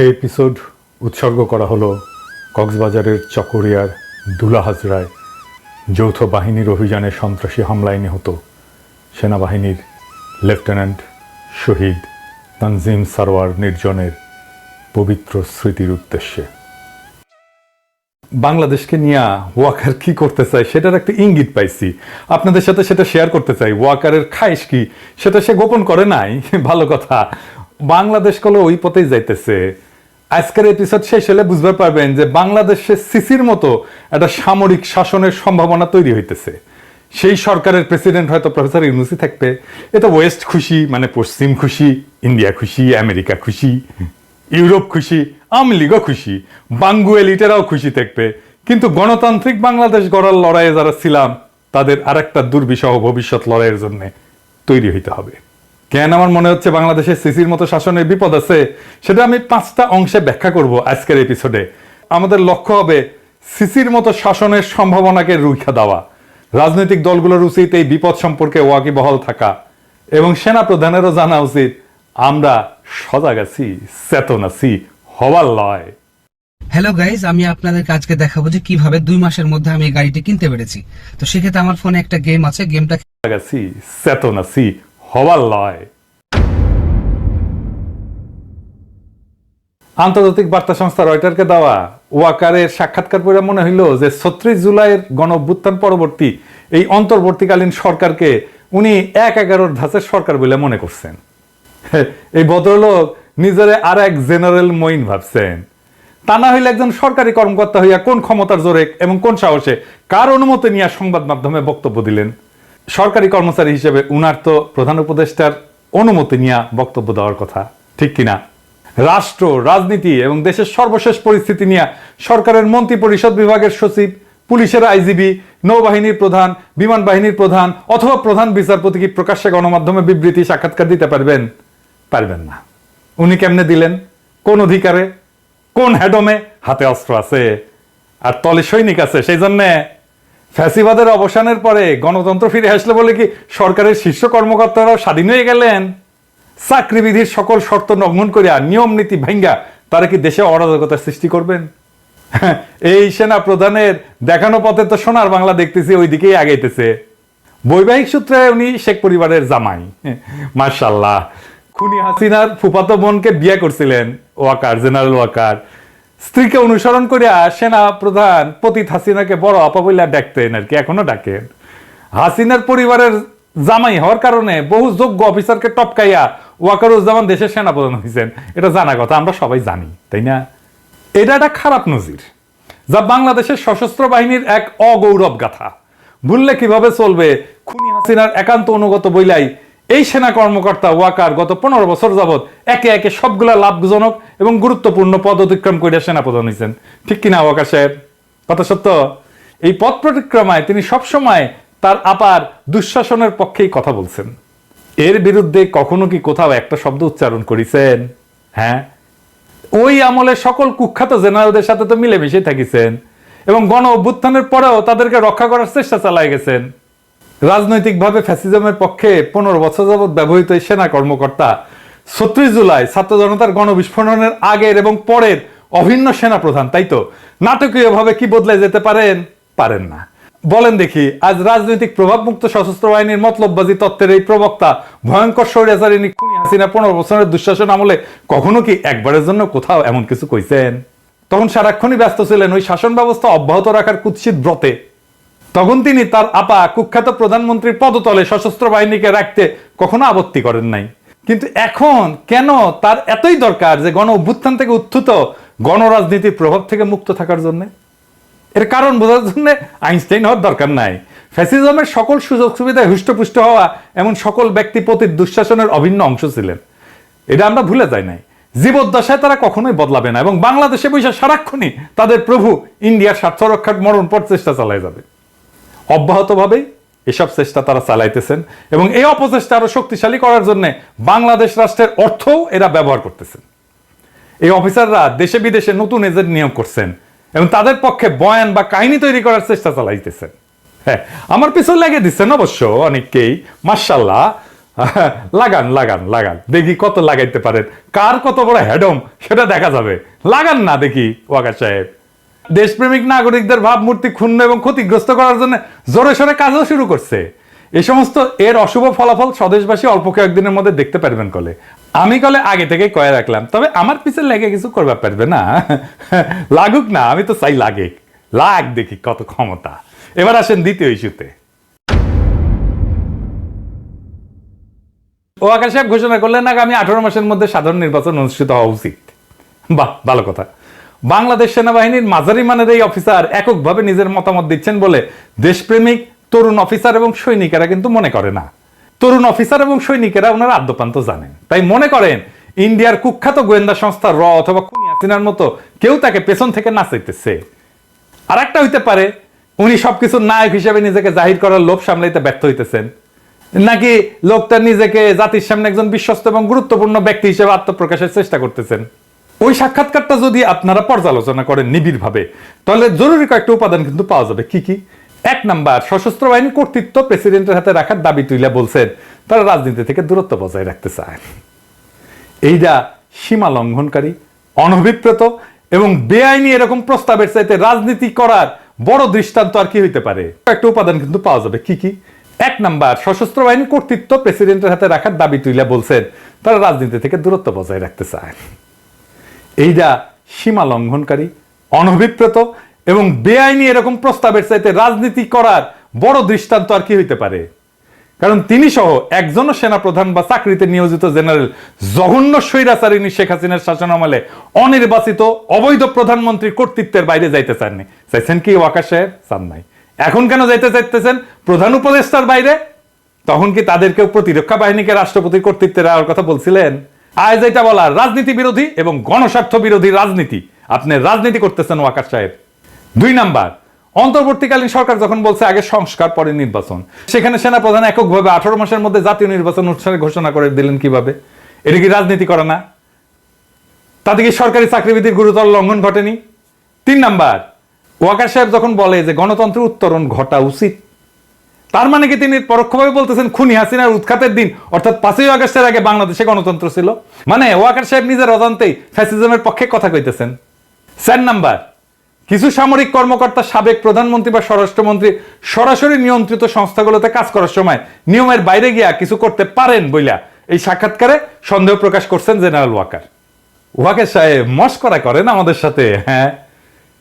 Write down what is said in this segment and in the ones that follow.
এই এপিসোড উৎসর্গ করা হলো কক্সবাজারের চকরিয়ার দুলা হাজরায়। যৌথ বাহিনীর অভিযানে সন্ত্রাসী হামলায় নিহত সেনাবাহিনীর লেফটেন্যান্ট শহীদ তানজিম সারোয়ার নির্জনের পবিত্র স্মৃতির উদ্দেশ্যে। বাংলাদেশকে নিয়ে ওয়াকার কি করতে চাই সেটার একটা ইঙ্গিত পাইছি। আপনাদের সাথে সেটা শেয়ার করতে চাই। ওয়াকারের খাইশ কি সেটা সে গোপন করে নাই? ভালো কথা। বাংলাদেশ কলে ওই পথেই যাইতেছে। আজকের এপিসোড শেষ হলে বুঝতে পারবেন যে বাংলাদেশে সিসির মতো একটা সামরিক শাসনের সম্ভাবনা তৈরি হইতেছে। সেই সরকারের প্রেসিডেন্ট হয়তো প্রফেসর ইউনুসি থাকবে। এটা ওয়েস্ট খুশি মানে পশ্চিম খুশি ইন্ডিয়া খুশি আমেরিকা খুশি ইউরোপ খুশি, আওয়ামী লীগও খুশি বাঙ্গু এলিটেরাও খুশি থাকবে। কিন্তু গণতান্ত্রিক বাংলাদেশ গড়ার লড়াইয়ে যারা ছিলাম, তাদের আরেকটা দুর্বিষহ ভবিষ্যৎ লড়াইয়ের জন্য তৈরি হইতে হবে। কেন আমার মনে হচ্ছে বাংলাদেশে সিসির মতো শাসনের বিপদ আছে সেটা আমি পাঁচটা অংশে ব্যাখ্যা করব আজকের এপিসোডে আমাদের লক্ষ্য হবে সিসির মতো শাসনের সম্ভাবনাকে রুখা দেওয়া। রাজনৈতিক দলগুলোর উচিত এই বিপদ সম্পর্কে ওয়াকিবহল থাকা। এবং সেনা প্রধানেরও জানা উচিত আমরা সজাগ আছি চেতন আছি হওয়ার লয়। হ্যালো গাইজ আমি আপনাদেরকে আজকে দেখাবো যে কীভাবে দুই মাসের মধ্যে আমি এই গাড়িটি কিনতে পেরেছি। তো সেক্ষেত্রে আমার ফোনে একটা গেম আছে গেমটা আছি চেতন আছি হওয়ার লয়। আন্তর্জাতিক বার্তা সংস্থা রয়টারকে দেওয়া ওয়াকারের সাক্ষাৎকার পড়ে মনে হইল যে ছত্রিশ জুলাইয়ের গণ অভ্যুত্থান পরবর্তী এই অন্তর্বর্তীকালীন সরকারকে উনি এক এগারোর ধাঁচের সরকার বলে মনে করছেন। এই ভদ্রলোক নিজের আর এক জেনারেল মইন ভাবছেন। তা না হইলে একজন সরকারি কর্মকর্তা হইয়া কোন ক্ষমতার জোরে এবং কোন সাহসে কার অনুমতি নিয়ে সংবাদ মাধ্যমে বক্তব্য দিলেন? সরকারি কর্মচারী হিসেবে উনার তো প্রধান উপদেষ্টার অনুমতি নিয়ে বক্তব্য দেওয়ার কথা, ঠিক কিনা? রাষ্ট্র, রাজনীতি এবং দেশের সর্বশেষ পরিস্থিতি নিয়ে সরকারের মন্ত্রী পরিষদ বিভাগের সচিব, পুলিশের আইজিবি, নৌবাহিনীর প্রধান, বিমান বাহিনীর প্রধান অথবা প্রধান বিচারপতি কি প্রকাশ্যে গণমাধ্যমে বিবৃতি, সাক্ষাৎকার দিতে পারবেন? পারবেন না। উনি কেমনে দিলেন? কোন অধিকারে? কোন হ্যাডমে হাতে অস্ত্র আছে। আর তলে সৈনিক আছে, সেই জন্যে ফ্যাসিবাদের অবসানের পরে গণতন্ত্র ফিরে আসলে বলে কি সরকারের শীর্ষ কর্মকর্তারাও স্বাধীন হয়ে গেলেন? চাকরিবিধির সকল শর্ত লঙ্ঘন করিয়া নিয়ম নীতি ভাঙ্গা, তারা কি দেশে অরাজকতার সৃষ্টি করবেন? এই সেনা প্রধানের দেখানো পথে তো সোনার বাংলা দেখতেছি ওই দিকেই আগাইতেছে। বৈবাহিক সূত্রে উনি শেখ পরিবারের জামাই। মার্শাল্লাহ খুনি হাসিনার ফুফাতো বোনকে বিয়ে করছিলেন, ওয়াকার, জেনারেল ওয়াকার। স্ত্রীকে অনুসরণ করিয়া সেনা প্রধান পতিত হাসিনাকে বড় আপা বইলা ডাকতেন আর কি, এখনও ডাকেন হাসিনার পরিবারের জামাই হওয়ার কারণে বহু যোগ্য অফিসারকে টপকাইয়া ওয়াকারুজ্জামান দেশের সেনাপ্রধান হয়েছেন এটা জানা কথা, আমরা সবাই জানি, তাই না? এটা একটা খারাপ নজির, যা বাংলাদেশের সশস্ত্র বাহিনীর এক অগৌরব গাথা। ভুললে কীভাবে চলবে? খুনি হাসিনার একান্ত অনুগত বইলাই এই সেনা কর্মকর্তা ওয়াকার গত পনেরো বছর যাবৎ একে একে সবগুলা লাভজনক এবং গুরুত্বপূর্ণ পদ অতিক্রম করে সেনাপ্রধান হয়েছেন ঠিক কিনা, ওয়াকার সাহেব? কথা সত্য? এই পথ প্রতিক্রমায় তিনি সবসময় তার আপার দুঃশাসনের পক্ষেই কথা বলছেন। এর বিরুদ্ধে কখনো কি কোথাও একটা শব্দ উচ্চারণ করেছেন? হ্যাঁ? ওই আমলে সকল কুখ্যাত জেনারেলদের সাথে তো মিলেমিশে থাকিছেন এবং গণ অভ্যুত্থানের পরেও তাদেরকে রক্ষা করার চেষ্টা চালায় গেছেন। রাজনৈতিকভাবে ফ্যাসিজমের পক্ষে পনেরো বছর যাবৎ ব্যবহৃত সেনা কর্মকর্তা, ছত্রিশ জুলাই ছাত্র জনতার গণবিস্ফোরণের আগের এবং পরের অভিন্ন সেনা প্রধান, তাই তো? নাটকীয়ভাবে কি বদলে যেতে পারেন? পারেন না। বলেন দেখি, আজ রাজনৈতিক প্রভাবমুক্ত সশস্ত্র বাহিনীর মতলববাজি তত্ত্বের এই প্রবক্তা, ভয়ঙ্কর স্বৈরাচারিণী খুনি হাসিনা পনেরো বছরের দুঃশাসন আমলে কখনো কি একবারের জন্য কোথাও এমন কিছু কইছেন? তখন সারাক্ষণই ব্যস্ত ছিলেন ওই শাসন ব্যবস্থা অব্যাহত রাখার কুৎসিত ব্রতে। তখন তিনি তার আপা কুখ্যাত প্রধানমন্ত্রীর পদতলে সশস্ত্র বাহিনীকে রাখতে কখনো আপত্তি করেন নাই। কিন্তু এখন কেন তার এতই দরকার যে গণ অভ্যুত্থান থেকে উত্থিত গণরাজনীতির প্রভাব থেকে মুক্ত থাকার জন্য? এর কারণ বোঝার জন্য আইনস্টাইন হওয়ার দরকার নাই। ফ্যাসিজমের সকল সুযোগ সুবিধায় হুষ্টপুষ্ট হওয়া এমন সকল ব্যক্তি প্রতি দুঃশাসনের অভিন্ন অংশ ছিলেন। এটা আমরা ভুলে যাই নাই। জীবদ্দশায় তারা কখনোই বদলাবে না এবং বাংলাদেশে বৈশা সারাক্ষণই তাদের প্রভু ইন্ডিয়ার স্বার্থ রক্ষার মরণ পর চেষ্টা চালায় যাবে। অব্যাহতভাবেই এসব চেষ্টা তারা চালাইতেছেন এবং এই অপচেষ্টা আরও শক্তিশালী করার জন্য বাংলাদেশ রাষ্ট্রের অর্থও এরা ব্যবহার করতেছেন। এই অফিসাররা দেশে বিদেশে নতুন এজেন্ট নিয়োগ করছেন এবং তাদের পক্ষে বয়ান বা কাহিনী তৈরি করার চেষ্টা চালাইতেছেন। হ্যাঁ আমার পিছনে লেগে দিচ্ছেন অবশ্য অনেককেই। মার্শাল্লাহ লাগান লাগান লাগান। দেখি কত লাগাইতে পারেন। কার কত বড় হেডম সেটা দেখা যাবে। লাগান না দেখি, ওয়াকার সাহেব। দেশপ্রেমিক নাগরিকদের ভাবমূর্তি ক্ষুণ্ণ এবং ক্ষতিগ্রস্ত করার জন্য জোরে সোরে কাজও শুরু করছে। এই সমস্ত এর অশুভ ফলাফল স্বদেশবাসী অল্প কয়েকদিনের মধ্যে দেখতে পারবেন কলে। আমি কলে আগে থেকেই কয়ে রাখলাম, তবে আমার পিছে লেগে কিছু করবে পারবে না। লাগুক না, আমি তো চাই লাগে লাগ দেখি কত ক্ষমতা। এবার আসেন দ্বিতীয় ইস্যুতে। ও আকাশ সাহেব, ঘোষণা করলেন আগামী আঠারো মাসের মধ্যে সাধারণ নির্বাচন অনুষ্ঠিত হওয়া উচিত। বাহ, ভালো কথা। বাংলাদেশ সেনাবাহিনীর মাঝারি মানের এই অফিসার এককভাবে নিজের মতামত দিচ্ছেন বলে দেশপ্রেমিক তরুণ অফিসার এবং সৈনিকেরা কিন্তু মনে করে না। তরুণ অফিসার এবং সৈনিকেরা ওনারা আদ্যপান্ত জানেন। তাই মনে করেন, ইন্ডিয়ার কুখ্যাত গোয়েন্দা সংস্থা র অথবা খুনি হাসিনার মতো কেউ তাকে পেছন থেকে নাচাইতেছে আর একটা হইতে পারে, উনি সবকিছু নায়ক হিসেবে নিজেকে জাহির করার লোভ সামলাইতে ব্যর্থ হইতেছেন। নাকি লোকটা নিজেকে জাতির সামনে একজন বিশ্বস্ত এবং গুরুত্বপূর্ণ ব্যক্তি হিসেবে আত্মপ্রকাশের চেষ্টা করতেছেন? ওই সাক্ষাৎকারটা যদি আপনারা পর্যালোচনা করেন নিবিড় ভাবে তাহলে জরুরি কয়েকটা উপাদান কিন্তু পাওয়া যাবে। কি কি? এক নাম্বার, সশস্ত্র বাহিনী কর্তৃত্ব প্রেসিডেন্টের হাতে রাখার দাবি তুইলা বলছেন, তারা রাজনীতি থেকে দূরত্ব বজায় রাখতে চায়। এইটা সীমা লঙ্ঘনকারী, অনভিপ্রেত এবং বেআইনি এরকম প্রস্তাবের চাইতে রাজনীতি করার বড় দৃষ্টান্ত আর কি হইতে পারে? একটা উপাদান কিন্তু পাওয়া যাবে। কি কি? এক নাম্বার, সশস্ত্র বাহিনী কর্তৃত্ব প্রেসিডেন্টের হাতে রাখার দাবি তুইলা বলছেন, তারা রাজনীতি থেকে দূরত্ব বজায় রাখতে চায়। এইটা সীমা লঙ্ঘনকারী, অনভিপ্রেত এবং বেআইনি এরকম প্রস্তাবের চাইতে রাজনীতি করার বড় দৃষ্টান্ত আর কি হইতে পারে? কারণ তিনি সহ একজনও সেনাপ্রধান বা চাকরিতে নিয়োজিত জেনারেল জঘন্য স্বৈরাচারিণী শেখ হাসিনার শাসনামলে অনির্বাচিত অবৈধ প্রধানমন্ত্রীর কর্তৃত্বের বাইরে যাইতে চাননি। চাইছেন কি ওয়াকার সাহেব? চান নাই। এখন কেন যাইতে চাইতেছেন? প্রধান উপদেষ্টার বাইরে? তখন কি তাদেরকেও প্রতিরক্ষা বাহিনীকে রাষ্ট্রপতির কর্তৃত্বে দেওয়ার কথা বলছিলেন? আজ এটা বলা রাজনীতি বিরোধী এবং গণস্বার্থ বিরোধী রাজনীতি। আপনি রাজনীতি করতেছেন, ওয়াকার সাহেব। দুই নাম্বার, অন্তর্বর্তীকালীন সরকার যখন বলছে আগে সংস্কার, পরে নির্বাচন। সেখানে সেনাপ্রধান এককভাবে আঠারো মাসের মধ্যে জাতীয় নির্বাচন অনুষ্ঠানে ঘোষণা করে দিলেন কীভাবে? এটা কি রাজনীতি করে না? তাতে কি সরকারি চাকরিবিধির গুরুতর লঙ্ঘন ঘটেনি? তিন নাম্বার, ওয়াকার সাহেব যখন বলে যে গণতন্ত্রের উত্তরণ ঘটা উচিত তার মানে কি তিনি পরোক্ষভাবে বলতেছেন, খুনি হাসিনার উৎখাতের দিন, অর্থাৎ পাঁচই আগস্টের আগে বাংলাদেশে গণতন্ত্র ছিল? মানে ওয়াকার সাহেব নিজের অজান্তেই ফ্যাসিজমের পক্ষে কথা কইতেছেন। চার নাম্বার, কিছু সামরিক কর্মকর্তা, সাবেক প্রধানমন্ত্রী বা স্বরাষ্ট্রমন্ত্রী সরাসরি নিয়ন্ত্রিত সংস্থাগুলোতে কাজ করার সময় নিয়মের বাইরে গিয়া কিছু করতে পারেন বইলা এই সাক্ষাৎকারে সন্দেহ প্রকাশ করছেন জেনারেল ওয়াকার। ওয়াকার সাহেব মস্করা করেন আমাদের সাথে হ্যাঁ।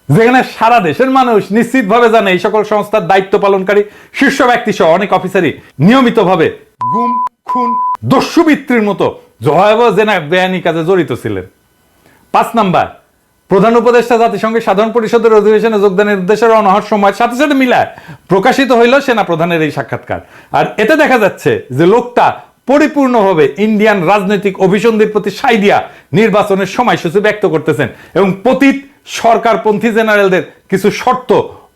যেখানে সারা দেশের মানুষ নিশ্চিতভাবে জানে এই সকল সংস্থার দায়িত্ব পালনকারী শীর্ষ ব্যক্তি সহ অনেক অফিসারই নিয়মিতভাবে গুম, খুন, দস্যুবৃত্তির মতো ভয়াবহ জেনা বেআইনি কাজে জড়িত ছিলেন। পাঁচ নাম্বার, প্রধান উপদেষ্টা জাতিসংঘের সাধারণ পরিষদের অধিবেশনে যোগদানের উদ্দেশ্যে রওনা হওয়ার সময়ের সাথে সাথে মিলায় প্রকাশিত হইল সেনা প্রধানের এই সাক্ষাৎকার। আর এতে দেখা যাচ্ছে যে লোকটা পরিপূর্ণভাবে ইন্ডিয়ান রাজনৈতিক অভিসন্ধির প্রতি সাই দিয়া নির্বাচনের সময়সূচি ব্যক্ত করতেছেন। এবং পতীত সরকারপন্থী জেনারেলদের কিছু শর্ত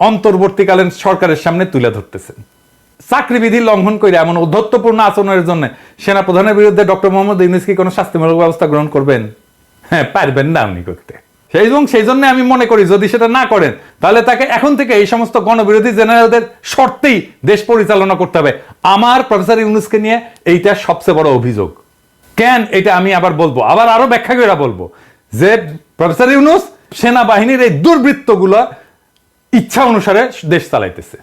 অন্তর্বর্তীকালীন সরকারের সামনে তুলে ধরতেছেন। চাকরিবিধি লঙ্ঘন করে এমন উদ্ধত্তপূর্ণ আচরণের জন্য সেনাপ্রধানের বিরুদ্ধে ডক্টর মোহাম্মদ ইউনুস কি কোনো শাস্তিমূলক ব্যবস্থা গ্রহণ করবেন? হ্যাঁ পারবেন না উনি করতে সেই এবং সেই জন্য আমি মনে করি, যদি সেটা না করেন, তাহলে তাকে এখন থেকে এই সমস্ত গণবিরোধী জেনারেলদের শর্তেই দেশ পরিচালনা করতে হবে। আমার প্রফেসর ইউনুসকে নিয়ে এইটা সবচেয়ে বড় অভিযোগ। কেন এটা আমি আবার বলব? আবার আরও ব্যাখ্যা করে বলব। যে প্রফেসর ইউনুস সেনাবাহিনীর এই দুর্বৃত্তগুলো ইচ্ছা অনুসারে দেশ চালাইতেছে।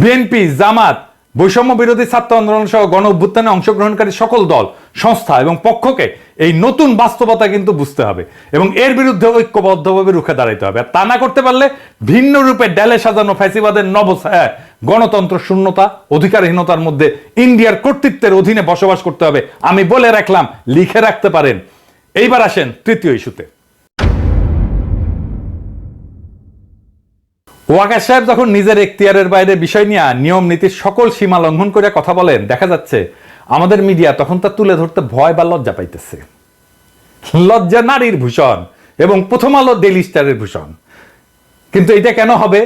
বিএনপি, জামাত বৈষম্য বিরোধী ছাত্র আন্দোলন সহ গণ অভ্যুত্থানে অংশগ্রহণকারী সকল দল, সংস্থা এবং পক্ষকে এই নতুন বাস্তবতা কিন্তু বুঝতে হবে এবং এর বিরুদ্ধে ঐক্যবদ্ধভাবে রুখে দাঁড়াইতে হবে। আর তা না করতে পারলে ভিন্ন রূপে ডেলে সাজানো ফ্যাসিবাদের নবছায় গণতন্ত্র শূন্যতা, অধিকারহীনতার মধ্যে ইন্ডিয়ার কর্তৃত্বের অধীনে বসবাস করতে হবে। আমি বলে রাখলাম, লিখে রাখতে পারেন। এইবার আসেন তৃতীয় ইস্যুতে। ওয়াকার সাহেব যখন নিজের এখতিয়ারের বাইরে বিষয় নিয়ে নিয়ম নীতির সকল সীমা লঙ্ঘন করে কথা বলেন, দেখা যাচ্ছে আমাদের মিডিয়া তখন তা তুলে ধরতে ভয় বা লজ্জা পাইতেছে। লজ্জা নারীর ভূষণ এবং প্রথম আলো ডেলি স্টারের ভূষণ। কিন্তু এটা কেন হবে?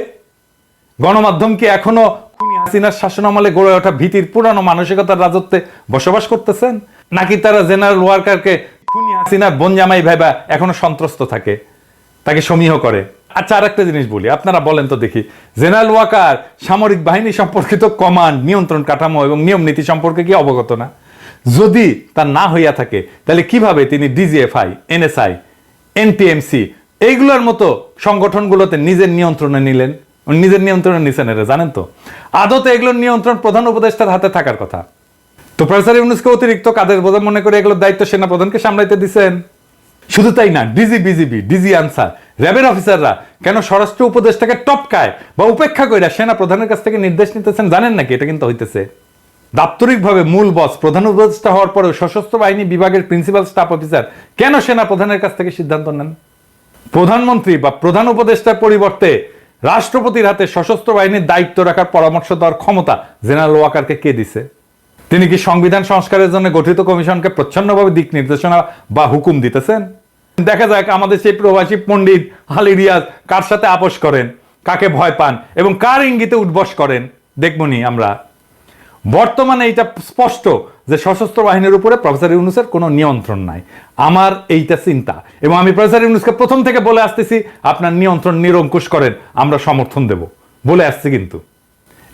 গণমাধ্যম কি এখনও খুনি হাসিনার শাসনামলে গড়ে ওঠা ভীতির পুরানো মানসিকতার রাজত্বে বসবাস করতেছেন? নাকি তারা জেনারেল ওয়ার্কারকে খুনি হাসিনার বনজামাই ভাইবা এখনও সন্ত্রস্ত থাকে, তাকে সমীহ করে? আচ্ছা আর একটা জিনিস বলি। আপনারা বলেন তো দেখি। জেনারেল ওয়াকার সামরিক বাহিনী সম্পর্কিত কমান্ড নিয়ন্ত্রণ কাঠামো এবং নিয়ম নীতি সম্পর্কে কি অবগত না? যদি তা না হইয়া থাকে, তাহলে কীভাবে তিনি ডিজিএফআই এনএসআই এনটিএমসি এইগুলোর মতো সংগঠনগুলোতে নিজের নিয়ন্ত্রণে নিলেন? নিজের নিয়ন্ত্রণে নিছেন এরা, জানেন তো? আদতে এগুলোর নিয়ন্ত্রণ প্রধান উপদেষ্টার হাতে থাকার কথা। তো প্রফেসর ইউনুসকে অতিরিক্ত কাদের বোঝা মনে করে এগুলোর দায়িত্ব সেনা প্রধানকে সামলাইতে দিছেন? শুধু তাই না ডিজি বিজিবি ডিজি আনসার র্যাবের অফিসাররা কেন স্বরাষ্ট্র উপদেষ্টাকে টপকায় বা উপেক্ষা কইরা সেনা প্রধানের কাছ থেকে নির্দেশ নিতেছেন জানেন নাকি? এটা কিন্তু হইতেছে। দাপ্তরিকভাবে মূল বস প্রধান উপদেষ্টা হওয়ার পরেও সশস্ত্র বাহিনী বিভাগের প্রিন্সিপাল স্টাফ অফিসার কেন সেনা প্রধানের কাছ থেকে সিদ্ধান্ত নেন? প্রধানমন্ত্রী বা প্রধান উপদেষ্টার পরিবর্তে রাষ্ট্রপতির হাতে সশস্ত্র বাহিনীর দায়িত্ব রাখার পরামর্শ দেওয়ার ক্ষমতা জেনারেল ওয়াকারকে কে দিছে? তিনি কি সংবিধান সংস্কারের জন্য গঠিত কমিশনকে প্রচ্ছন্নভাবে দিক নির্দেশনা বা হুকুম দিতেছেন? দেখা যাক আমাদের সেই প্রবাসী পণ্ডিত আলী রিয়াজ কার সাথে আপোষ করেন, কাকে ভয় পান এবং কার ইঙ্গিতে উদ্বস করেন দেখবনি আমরা। বর্তমানে এটা স্পষ্ট যে সশস্ত্র বাহিনীর উপরে প্রফেসর ইউনুসের কোনো নিয়ন্ত্রণ নাই। আমার এইটা চিন্তা এবং আমি প্রফেসর ইউনুসকে প্রথম থেকে বলে আসতেছি, আপনার নিয়ন্ত্রণ নিরঙ্কুশ করেন, আমরা সমর্থন দেব। বলে আসছি কিন্তু।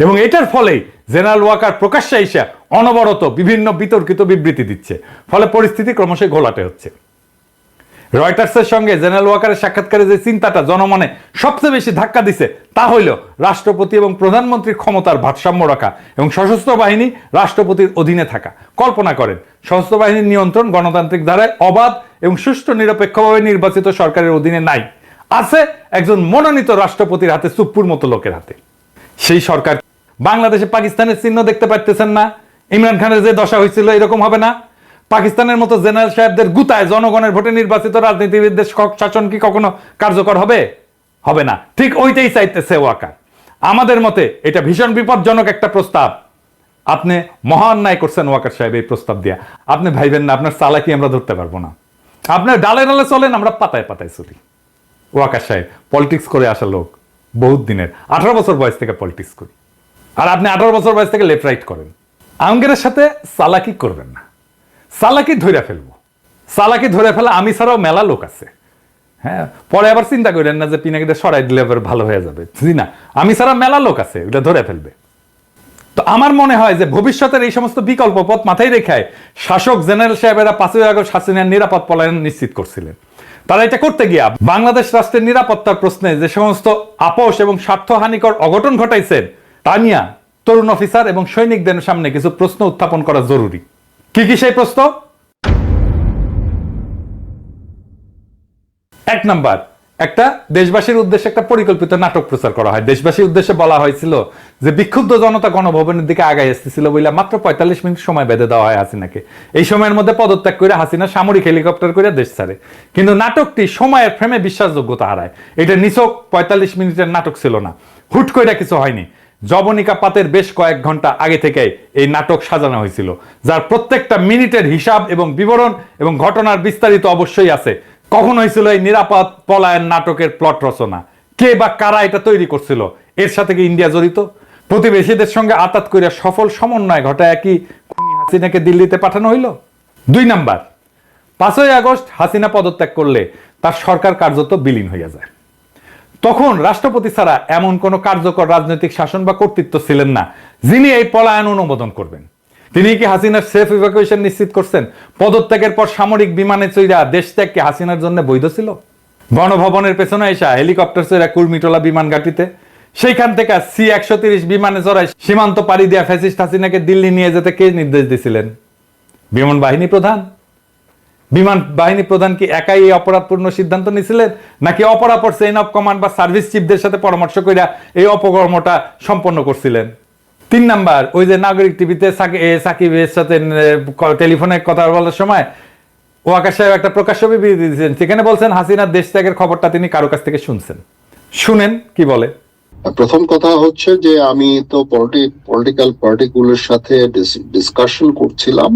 এবং এটার ফলেই জেনারেল ওয়াকার প্রকাশ্যে এসে অনবরত বিভিন্ন বিতর্কিত বিবৃতি দিচ্ছে। ফলে পরিস্থিতি ক্রমশই ঘোলাটে হচ্ছে। রয়টার্সের সঙ্গে জেনারেল ওয়াকারের সাক্ষাৎকারে যে চিন্তাটা জনমনে সবচেয়ে বেশি ধাক্কা দিছে, তা হইল রাষ্ট্রপতি এবং প্রধানমন্ত্রীর ক্ষমতার ভারসাম্য রাখা এবং সশস্ত্র বাহিনী রাষ্ট্রপতির অধীনে থাকা। কল্পনা করেন, সশস্ত্র বাহিনীর নিয়ন্ত্রণ গণতান্ত্রিক ধারায় অবাধ এবং সুষ্ঠু নিরপেক্ষভাবে নির্বাচিত সরকারের অধীনে নাই। আছে একজন মনোনীত রাষ্ট্রপতির হাতে সুপ্পুর মতো লোকের হাতে। সেই সরকার বাংলাদেশে পাকিস্তানের চিহ্ন দেখতে পারতেছেন না। ইমরান খানের যে দশা হয়েছিল এরকম হবে না। পাকিস্তানের মতো জেনারেল সাহেবদের গুতায় জনগণের ভোটে নির্বাচিত রাজনীতিবিদদের শাসন কি কখনো কার্যকর হবে? হবে না। ঠিক ওইটাই চাইতেছে ওয়াকার। আমাদের মতে এটা ভীষণ বিপজ্জনক একটা প্রস্তাব। আপনি মহা অন্যায় করছেন ওয়াকার সাহেব এই প্রস্তাব দিয়া। আপনি ভাইবেন না, আপনার চালাকি আমরা ধরতে পারব না। আপনার ডালে ডালে চলেন, আমরা পাতায় পাতায় চলি। ওয়াকার সাহেব পলিটিক্স করে আসা লোক, বহুত দিনের। আঠারো বছর বয়স থেকে পলিটিক্স করি। আর আপনি আঠারো বছর বয়স থেকে লেফট রাইট করেন। আঙ্গের সাথে সালাকি করবেন না। সালাকি ধরে ফেলব। সালাকি ধরে ফেলা আমি ছাড়াও মেলা লোক আছে। হ্যাঁ পরে আবার চিন্তা করেন না যে পিনাকিটা সরাই দিলে আবার ভালো হয়ে যাবে। জি না, আমি ছাড়া মেলা লোক আছে, ওটা ধরে ফেলবে। তো আমার মনে হয় যে ভবিষ্যতের এই সমস্ত বিকল্প পথ মাথায় রেখায় শাসক জেনারেল সাহেবেরা পাঁচই আগস্ট হাসিনার নিরাপদ পলায়ন নিশ্চিত করছিলেন। তারা এটা করতে গিয়া বাংলাদেশ রাষ্ট্রের নিরাপত্তার প্রশ্নে যে সমস্ত আপোষ এবং স্বার্থহানিকর অঘটন ঘটাইছেন তা নিয়ে তরুণ অফিসার এবং সৈনিকদের সামনে কিছু প্রশ্ন উত্থাপন করা জরুরি। কি কি সেই প্রশ্ন? এক নাম্বার, একটা দেশবাসীর উদ্দেশ্যে একটা পরিকল্পিত নাটক প্রচার করা হয়। দেশবাসীর উদ্দেশ্যে বলা হয়েছিল যে বিক্ষুব্ধ জনতা গণভবনের দিকে আগায় আসতেছিল বলে মাত্র পঁয়তাল্লিশ মিনিট সময় বেঁধে দেওয়া হয় হাসিনাকে। এই সময়ের মধ্যে পদত্যাগ করে হাসিনা সামরিক হেলিকপ্টার করে দেশ ছাড়ে। কিন্তু নাটকটি সময়ের ফ্রেমে বিশ্বাসযোগ্যতা হারায়। এটা নিছক পঁয়তাল্লিশ মিনিটের নাটক ছিল না। হুট করে কিছু হয়নি। জবনিকা পাতের বেশ কয়েক ঘণ্টা আগে থেকে এই নাটক সাজানো হয়েছিল, যার প্রত্যেকটা মিনিটের হিসাব এবং বিবরণ এবং ঘটনার বিস্তারিত অবশ্যই আছে। কখন হয়েছিল এই নিরাপদ পলায়ন নাটকের প্লট রচনা? কে বা কারা এটা তৈরি করছিল? এর সাথে কি ইন্ডিয়া জড়িত? প্রতিবেশীদের সঙ্গে আতাত করে সফল সমন্বয় ঘটায় কি হাসিনাকে দিল্লিতে পাঠানো হইল? দুই নাম্বার, পাঁচই আগস্ট হাসিনা পদত্যাগ করলে তার সরকার কার্যত বিলীন হইয়া যায়। তখন রাষ্ট্রপতি ছাড়া এমন কোন কার্যকর রাজনৈতিক শাসন বা কর্তৃত্ব ছিলেন না, যিনি এই পলায়ন অনুমোদন করবেন। তিনি কি হাসিনার সেফ ইভাকুয়েশন নিশ্চিত করছেন? পদত্যাগের পর সামরিক বিমানে চইরা দেশ ত্যাগ কি হাসিনার জন্য বৈধ ছিল? গণভবনের পেছনে এসা হেলিকপ্টার চইরা কুর্মিটোলা বিমান ঘাটিতে, সেইখান থেকে সি একশো তিরিশ বিমানে চড়াই সীমান্ত পাড়ি দিয়া ফ্যাসিস্ট হাসিনাকে দিল্লি নিয়ে যেতে কে নির্দেশ দিয়েছিলেন বিমান বাহিনী প্রধান? বিমান বাহিনী প্রধান কি একাই এই অপরাধপূর্ণ সিদ্ধান্ত নিয়েছিলেন? নাকি অপরাপর চেইন অফ কমান্ড বা সার্ভিস চিফদের সাথে পরামর্শ কইরা এই অপকর্মটা সম্পন্ন করছিলেন? তিন নাম্বার, ওই যে নাগরিক টিভিতে সাকিবের সাথে টেলিফোনে কথা বলার সময় ওয়াকার সাহেব একটা প্রকাশ্য বিবৃতি দিয়েছেন। সেখানে বলছেন, হাসিনার দেশ ত্যাগের খবরটা তিনি কারও কাছ থেকে শুনছেন। শুনেন, কি বলে? প্রথম কথা হচ্ছে যে আমি তো পলিটিক্যাল পার্টিগুলোর সাথে ডিসকাশন করছিলাম।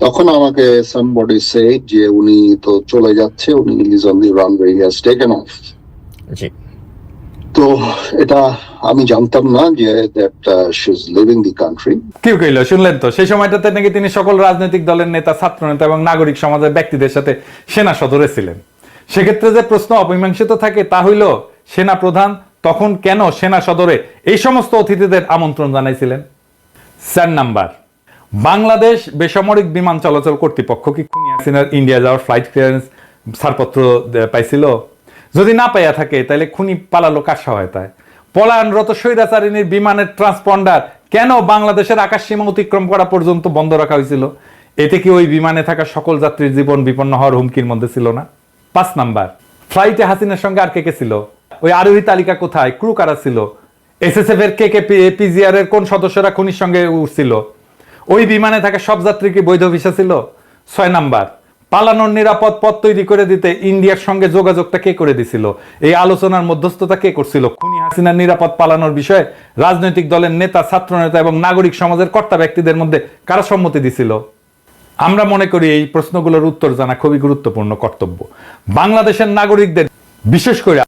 তখন আমাকে সামবডি সে যে উনি তো চলে যাচ্ছে উনি is on the runway has taken off জি। তো এটা আমি জানতাম না যে that she is leaving the country কি কইল শুনলেন তো? সেই সময়টাতে নাকি তিনি সকল রাজনৈতিক দলের নেতা ছাত্র নেতা এবং নাগরিক সমাজের ব্যক্তিদের সাথে সেনা সদরে ছিলেন। সেক্ষেত্রে যে প্রশ্ন অমীমাংসিত থাকে তা হইল সেনা প্রধান তখন কেন সেনা সদরে এই সমস্ত অতিথিদের আমন্ত্রণ জানাইছিলেন? চার নাম্বার। বাংলাদেশ বেসামরিক বিমান চলাচল কর্তৃপক্ষ কি খুনি হাসিনার ইন্ডিয়া যাওয়ার ফ্লাইট ক্লিয়ারেন্স ছাড়পত্র পাইছিল? যদি না পাইয়া থাকে তাহলে খুনি পালালো কার সহায়তায়? পলায়নরত স্বৈরাচারিণীর বিমানের ট্রান্সপন্ডার কেন বাংলাদেশের আকাশ সীমা অতিক্রম করা পর্যন্ত বন্ধ রাখা হয়েছিল? এতে কি ওই বিমানে থাকা সকল যাত্রীর জীবন বিপন্ন হওয়ার হুমকির মধ্যে ছিল না? পাঁচ নাম্বার ফ্লাইটে হাসিনার সঙ্গে আর কে কে ছিল? ওই আরোহী তালিকা কোথায়? ক্রু কারা ছিল? এসএসএফ এর কে কে পিজিআর এর কোন সদস্যরা খুনির সঙ্গে উঠছিল ওই বিমানে থাকা সব যাত্রী কি বৈধ ভিসা ছিল? ছয় নাম্বার, পালানোর নিরাপদ পথ তৈরি করে দিতে ইন্ডিয়ার সঙ্গে যোগাযোগটা কে করে দিছিল? এই আলোচনার মধ্যস্থতা কে করছিল? খুনি হাসিনার নিরাপদ পালানোর বিষয়ে রাজনৈতিক দলের নেতা ছাত্র নেতা এবং নাগরিক সমাজের কর্তা ব্যক্তিদের মধ্যে কারা সম্মতি দিছিল? আমরা মনে করি এই প্রশ্নগুলোর উত্তর জানা খুবই গুরুত্বপূর্ণ কর্তব্য। বাংলাদেশের নাগরিকদের, বিশেষ করে